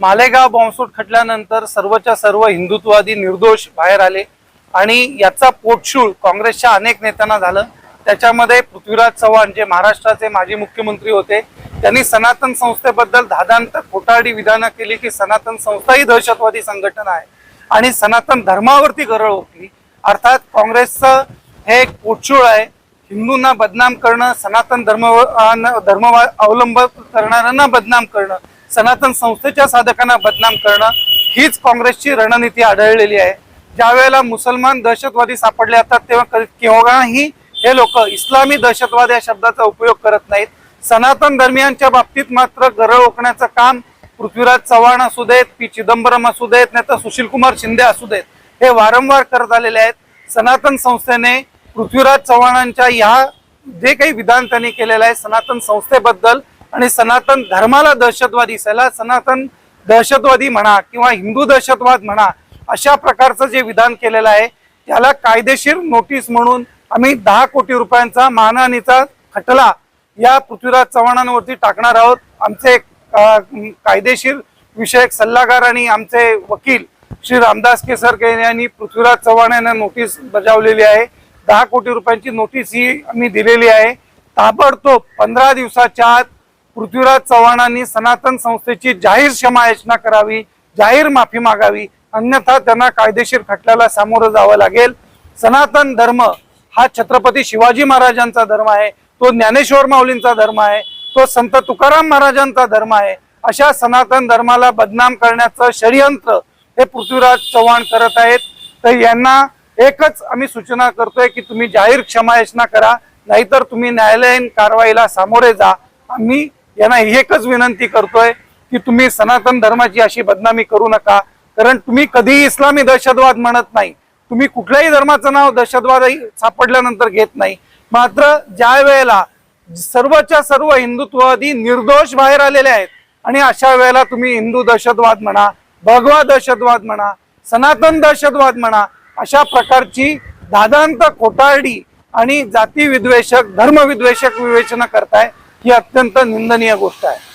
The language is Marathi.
मालेगाव बॉम्बस्फोट खटल्यानंतर सर्वच्या सर्व हिंदुत्ववादी निर्दोष बाहेर आले आणि याचा पोटशूळ काँग्रेसच्या अनेक नेत्यांना झालं. त्याच्यामध्ये पृथ्वीराज चव्हाण जे महाराष्ट्राचे माजी मुख्यमंत्री होते त्यांनी सनातन संस्थेबद्दल धादांत खोटारडी विधानं केली की सनातन संस्था ही दहशतवादी संघटन आहे. आणि सनातन धर्मावरती गरळ ओकली अर्थात काँग्रेसचं हे एक पोटशूळ आहे. हिंदूंना बदनाम करणं सनातन धर्म धर्म अवलंब करणाऱ्यांना बदनाम करणं सनातन संस्थेच्या साधकांना बदनाम करणं हीच काँग्रेसची रणनीती आढळलेली आहे. ज्या वेळेला मुसलमान दहशतवादी सापडले जातात तेव्हा केव्हाही हे लोक इस्लामी दहशतवाद या शब्दाचा उपयोग करत नाहीत. सनातन धर्मियांच्या बाबतीत मात्र गरळ ओकण्याचं काम पृथ्वीराज चव्हाण असू देत पी चिदंबरम असू देत नाही तर शिंदे असू देत हे वारंवार करत आलेले आहेत. सनातन संस्थेने पृथ्वीराज चव्हाणांच्या ह्या जे काही विधान त्यांनी केलेलं आहे सनातन संस्थेबद्दल आणि सनातन धर्माला दहशतवादी सला सनातन दहशतवादी म्हणा किंवा हिंदू दहशतवाद म्हणा अशा प्रकारचं जे विधान केलेलं आहे त्याला कायदेशीर नोटीस म्हणून आम्ही दहा कोटी रुपयांचा मानहानीचा खटला या पृथ्वीराज चव्हाणांवरती टाकणार आहोत. आमचे कायदेशीर विषयक सल्लागार आणि आमचे वकील श्री रामदास केसरकर यांनी पृथ्वीराज चव्हाण यांना नोटीस बजावलेली आहे. दहा कोटी रुपयांची नोटीस ही आम्ही दिलेली आहे. ताबडतोब पंधरा दिवसाच्या आत पृथ्वीराज चव्हाणांनी सनातन संस्थेची जाहीर क्षमायाचना करावी जाहीर माफी मागावी अन्यथा त्यांना कायदेशीर खटल्याला सामोरं जावं लागेल. सनातन धर्म हा छत्रपती शिवाजी महाराजांचा धर्म आहे तो ज्ञानेश्वर माऊलींचा धर्म आहे तो संत तुकाराम महाराजांचा धर्म आहे. अशा सनातन धर्माला बदनाम करण्याचं षडयंत्र हे पृथ्वीराज चव्हाण करत आहेत. तर यांना एकच आम्ही सूचना करतोय की तुम्ही जाहीर क्षमायाचना करा नाहीतर तुम्ही न्यायालयीन कारवाईला सामोरे जा. आम्ही यांना एकच विनंती करतोय की तुम्ही सनातन धर्माची अशी बदनामी करू नका. कारण तुम्ही कधीही इस्लामी दहशतवाद म्हणत नाही. तुम्ही कुठल्याही धर्माचं नाव दहशतवादही सापडल्यानंतर घेत नाही. मात्र ज्या वेळेला सर्वच्या सर्व हिंदुत्ववादी निर्दोष बाहेर आलेले आहेत आणि अशा वेळेला तुम्ही हिंदू दहशतवाद म्हणा भगवा दहशतवाद म्हणा सनातन दहशतवाद म्हणा अशा प्रकारची दादांत खोटारडी आणि जाती विद्वेषक विवेचना करताय ही अत्यंत निंदनीय गोष्ट आहे.